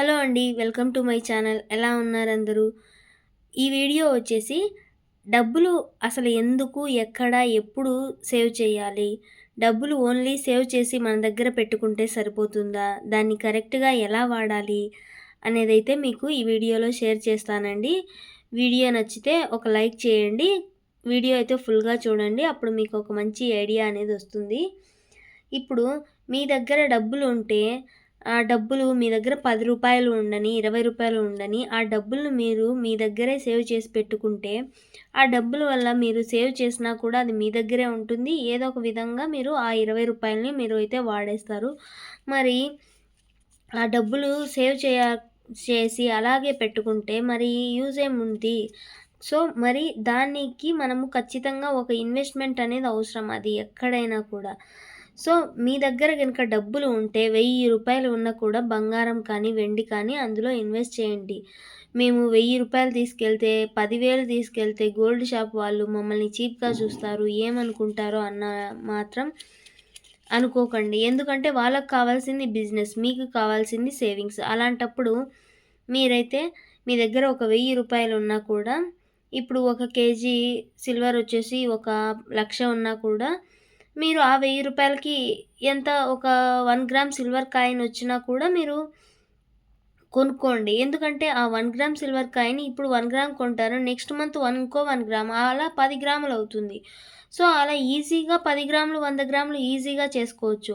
Hello అండి welcome to my channel. ఎలా ఉన్నారు అందరూ? ఈ వీడియో వచ్చేసి డబ్బులు అసలు ఎందుకు ఎక్కడ ఎప్పుడు సేవ్ చేయాలి? డబ్బులు ఓన్లీ సేవ్ చేసి మన దగ్గర పెట్టుకుంటే సరిపోతుందా? దాన్ని కరెక్ట్గా ఎలా వాడాలి అనేది అయితే మీకు ఈ వీడియోలో షేర్ చేస్తానండి. వీడియో నచ్చితే ఒక లైక్ చేయండి. వీడియో అయితే ఫుల్గా చూడండి. అప్పుడు మీకు ఒక మంచి ఐడియా అనేది వస్తుంది. ఇప్పుడు మీ దగ్గర డబ్బులు ఉంటే ఆ డబ్బులు మీ దగ్గర పది రూపాయలు ఉండని ఇరవై రూపాయలు ఉండని ఆ డబ్బులను మీరు మీ దగ్గరే సేవ్ చేసి పెట్టుకుంటే ఆ డబ్బుల వల్ల మీరు సేవ్ చేసినా కూడా అది మీ దగ్గరే ఉంటుంది. ఏదో ఒక విధంగా మీరు ఆ ఇరవై రూపాయలని మీరు అయితే వాడేస్తారు. మరి ఆ డబ్బులు సేవ్ చేయ చేసి అలాగే పెట్టుకుంటే మరి యూజ్ ఏముంది? సో మరి దానికి మనము ఖచ్చితంగా ఒక ఇన్వెస్ట్మెంట్ అనేది అవసరం. అది ఎక్కడైనా కూడా. సో మీ దగ్గర కనుక డబ్బులు ఉంటే వెయ్యి రూపాయలు ఉన్నా కూడా బంగారం కానీ వెండి కానీ అందులో ఇన్వెస్ట్ చేయండి. మేము వెయ్యి రూపాయలు తీసుకెళ్తే పదివేలు తీసుకెళ్తే గోల్డ్ షాప్ వాళ్ళు మమ్మల్ని చీప్గా చూస్తారు ఏమనుకుంటారో అన్న మాత్రం అనుకోకండి. ఎందుకంటే వాళ్ళకు కావాల్సింది బిజినెస్ మీకు కావాల్సింది సేవింగ్స్. అలాంటప్పుడు మీరైతే మీ దగ్గర ఒక వెయ్యి రూపాయలు ఉన్నా కూడా ఇప్పుడు ఒక కేజీ సిల్వర్ వచ్చేసి ఒక లక్ష ఉన్నా కూడా మీరు ఆ వెయ్యి రూపాయలకి ఎంత ఒక వన్ గ్రామ్ సిల్వర్ కాయిన్ వచ్చినా కూడా మీరు కొనుక్కోండి. ఎందుకంటే ఆ వన్ గ్రామ్ సిల్వర్ కాయిన్ ఇప్పుడు వన్ గ్రామ్ కొంటారు నెక్స్ట్ మంత్ వన్ ఇంకో వన్ గ్రామ్ అలా పది గ్రాములు అవుతుంది. సో అలా ఈజీగా పది గ్రాములు వంద గ్రాములు ఈజీగా చేసుకోవచ్చు.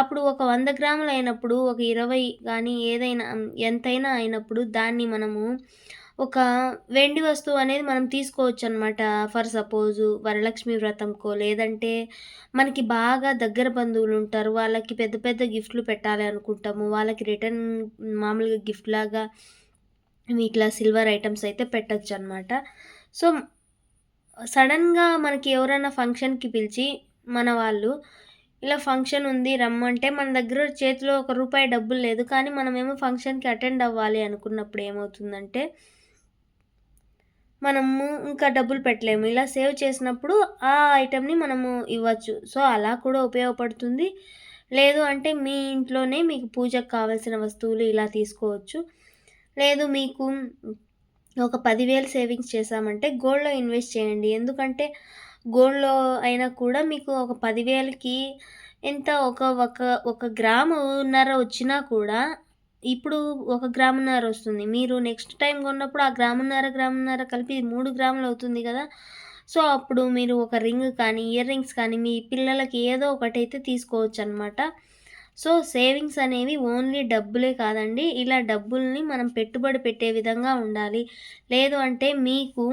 అప్పుడు ఒక వంద గ్రాములు అయినప్పుడు ఒక ఇరవై కానీ ఏదైనా ఎంతైనా అయినప్పుడు దాన్ని మనము ఒక వెండి వస్తువు అనేది మనం తీసుకోవచ్చు అనమాట ఫర్ సపోజు వరలక్ష్మి వ్రతంకో లేదంటే మనకి బాగా దగ్గర బంధువులు ఉంటారు వాళ్ళకి పెద్ద పెద్ద గిఫ్ట్లు పెట్టాలి అనుకుంటాము. వాళ్ళకి రిటర్న్ మామూలుగా గిఫ్ట్ లాగా ఇట్లా సిల్వర్ ఐటమ్స్ అయితే పెట్టచ్చు అనమాట సో సడన్గా మనకి ఎవరైనా ఫంక్షన్కి పిలిచి మన వాళ్ళు ఇలా ఫంక్షన్ ఉంది రమ్మంటే మన దగ్గర చేతిలో ఒక రూపాయి డబ్బులు లేదు కానీ మనమేమో ఫంక్షన్కి అటెండ్ అవ్వాలి అనుకున్నప్పుడు ఏమవుతుందంటే మనము ఇంకా డబ్బులు పెట్టలేము. ఇలా సేవ్ చేసినప్పుడు ఆ ఐటెంని మనము ఇవ్వచ్చు. సో అలా కూడా ఉపయోగపడుతుంది. లేదు అంటే మీ ఇంట్లోనే మీకు పూజకు కావాల్సిన వస్తువులు ఇలా తీసుకోవచ్చు. లేదు మీకు ఒక పదివేలు సేవింగ్స్ చేసామంటే గోల్డ్లో ఇన్వెస్ట్ చేయండి. ఎందుకంటే గోల్డ్లో అయినా కూడా మీకు ఒక పదివేలకి ఎంత ఒక ఒక ఒక గ్రాము ఉన్నర వచ్చినా కూడా ఇప్పుడు ఒక గ్రామున్నర వస్తుంది. మీరు నెక్స్ట్ టైం కొన్నప్పుడు ఆ గ్రామున్నర గ్రామున్నర కలిపి మూడు గ్రాములు అవుతుంది కదా. సో అప్పుడు మీరు ఒక రింగ్ కానీ ఇయర్ రింగ్స్ కానీ మీ పిల్లలకి ఏదో ఒకటి అయితే తీసుకోవచ్చు అనమాట సో సేవింగ్స్ అనేవి ఓన్లీ డబ్బులే కాదండి. ఇలా డబ్బుల్ని మనం పెట్టుబడి పెట్టే విధంగా ఉండాలి. లేదు అంటే మీకు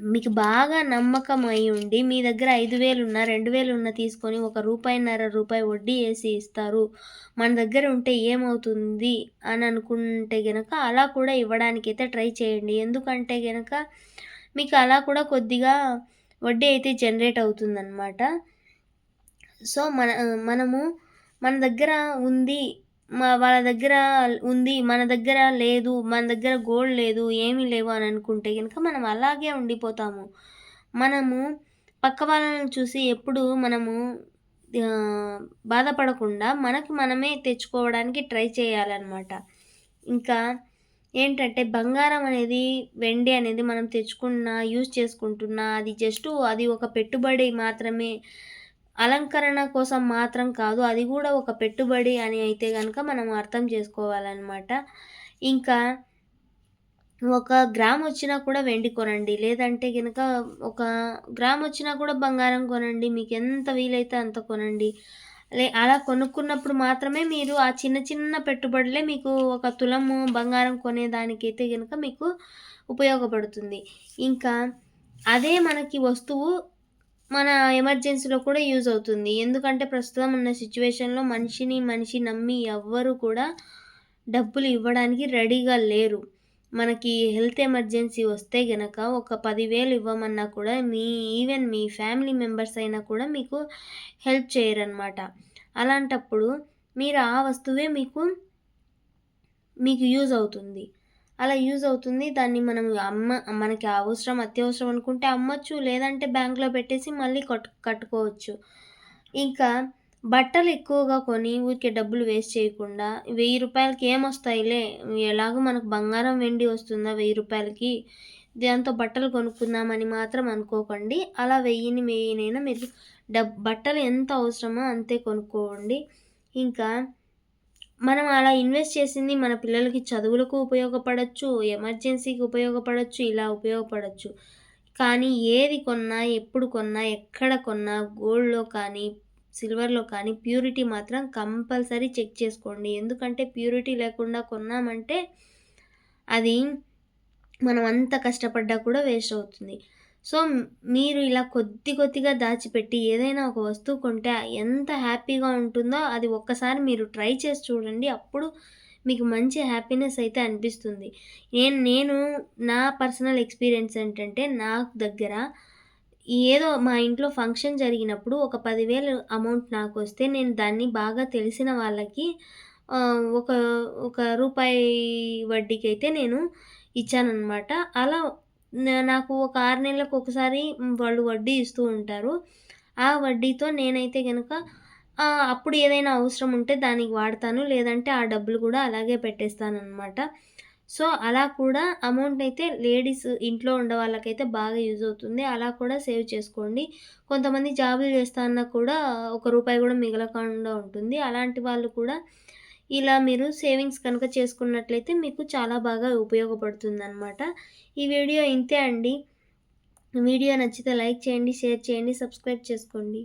మీకు బాగా నమ్మకం అయి ఉండి మీ దగ్గర ఐదు వేలు ఉన్న రెండు వేలు ఉన్న తీసుకొని ఒక రూపాయిన్నర రూపాయి వడ్డీ వేసి ఇస్తారు. మన దగ్గర ఉంటే ఏమవుతుంది అని అనుకుంటే గనక అలా కూడా ఇవ్వడానికైతే ట్రై చేయండి. ఎందుకంటే గనక మీకు అలా కూడా కొద్దిగా వడ్డీ అయితే జనరేట్ అవుతుందన్నమాట. సో మన మనము మన దగ్గర ఉంది వాళ్ళ దగ్గర ఉంది మన దగ్గర లేదు మన దగ్గర గోల్డ్ లేదు ఏమీ లేవు అని అనుకుంటే కనుక మనం అలాగే ఉండిపోతాము. మనము పక్క వాళ్ళని చూసి ఎప్పుడు మనము బాధపడకుండా మనకి మనమే తెచ్చుకోవడానికి ట్రై చేయాలన్నమాట. ఇంకా ఏంటంటే బంగారం అనేది వెండి అనేది మనం తెచ్చుకున్న యూజ్ చేసుకుంటున్నా అది జస్ట్ అది ఒక పెట్టుబడి మాత్రమే అలంకరణ కోసం మాత్రం కాదు అది కూడా ఒక పెట్టుబడి అని అయితే కనుక మనం అర్థం చేసుకోవాలన్నమాట. ఇంకా ఒక గ్రామ్ వచ్చినా కూడా వెండి కొనండి. లేదంటే కనుక ఒక గ్రామ్ వచ్చినా కూడా బంగారం కొనండి. మీకు ఎంత వీలైతే అంత కొనండి. లే అలా కొనుక్కున్నప్పుడు మాత్రమే మీరు ఆ చిన్న చిన్న పెట్టుబడులే మీకు ఒక తులము బంగారం కొనేదానికైతే కనుక మీకు ఉపయోగపడుతుంది. ఇంకా అదే మనకి వస్తువు మన ఎమర్జెన్సీలో కూడా యూజ్ అవుతుంది. ఎందుకంటే ప్రస్తుతం ఉన్న సిచ్యువేషన్లో మనిషిని మనిషి నమ్మి ఎవ్వరు కూడా డబ్బులు ఇవ్వడానికి రెడీగా లేరు. మనకి హెల్త్ ఎమర్జెన్సీ వస్తే గనక ఒక పదివేలు ఇవ్వమన్నా కూడా మీ ఈవెన్ మీ ఫ్యామిలీ మెంబర్స్ అయినా కూడా మీకు హెల్ప్ చేయరనమాట అలాంటప్పుడు మీరు ఆ వస్తువే మీకు మీకు యూజ్ అవుతుంది. అలా యూజ్ అవుతుంది. దాన్ని మనం అమ్మ మనకి అవసరం అత్యవసరం అనుకుంటే అమ్మచ్చు లేదంటే బ్యాంక్లో పెట్టేసి మళ్ళీ కట్టు కట్టుకోవచ్చు. ఇంకా బట్టలు ఎక్కువగా కొని ఊరికే డబ్బులు వేస్ట్ చేయకుండా వెయ్యి రూపాయలకి ఏమొస్తాయిలే? ఎలాగో మనకు బంగారం వెండి వస్తుందా వెయ్యి రూపాయలకి? దాంతో బట్టలు కొనుక్కుందామని మాత్రం అనుకోకండి. అలా వెయ్యిని వెయ్యినైనా మీరు డబ్ బట్టలు ఎంత అవసరమో అంతే కొనుక్కోండి. ఇంకా మనం అలా ఇన్వెస్ట్ చేసింది మన పిల్లలకి చదువులకు ఉపయోగపడచ్చు ఎమర్జెన్సీకి ఉపయోగపడచ్చు ఇలా ఉపయోగపడచ్చు. కానీ ఏది కొన్నా ఎప్పుడు కొన్నా ఎక్కడ కొన్నా గోల్డ్లో కానీ సిల్వర్లో కానీ ప్యూరిటీ మాత్రం కంపల్సరీ చెక్ చేసుకోండి. ఎందుకంటే ప్యూరిటీ లేకుండా కొన్నామంటే అది మనం అంత కష్టపడ్డా కూడా వేస్ట్ అవుతుంది. సో మీరు ఇలా కొద్ది కొద్దిగా దాచిపెట్టి ఏదైనా ఒక వస్తువు కొంటే ఎంత హ్యాపీగా ఉంటుందో అది ఒక్కసారి మీరు ట్రై చేసి చూడండి. అప్పుడు మీకు మంచి హ్యాపీనెస్ అయితే అనిపిస్తుంది. నేను నేను నా పర్సనల్ ఎక్స్పీరియన్స్ ఏంటంటే నాకు దగ్గర ఏదో మా ఇంట్లో ఫంక్షన్ జరిగినప్పుడు ఒక పదివేలు అమౌంట్ నాకు వస్తే నేను దాన్ని బాగా తెలిసిన వాళ్ళకి ఒక ఒక రూపాయి వడ్డీకి అయితే నేను ఇచ్చానమాట అలా నాకు ఒక ఆరు నెలలకు ఒకసారి వాళ్ళు వడ్డీ ఇస్తూ ఉంటారు. ఆ వడ్డీతో నేనైతే కనుక అప్పుడు ఏదైనా అవసరం ఉంటే దానికి వాడతాను. లేదంటే ఆ డబ్బులు కూడా అలాగే పెట్టేస్తానమాట సో అలా కూడా అమౌంట్ అయితే లేడీస్ ఇంట్లో ఉండే వాళ్ళకైతే బాగా యూజ్ అవుతుంది. అలా కూడా సేవ్ చేసుకోండి. కొంతమంది జాబులు చేస్తా అన్నా కూడా ఒక రూపాయి కూడా మిగలకుండా ఉంటుంది. అలాంటి వాళ్ళు కూడా ఇలా మీరు సేవింగ్స్ కనుక చేసుకున్నట్లయితే మీకు చాలా బాగా ఉపయోగపడుతుంది అనమాట ఈ వీడియో ఇంతే అండి. వీడియో నచ్చితే లైక్ చేయండి షేర్ చేయండి సబ్స్క్రైబ్ చేసుకోండి.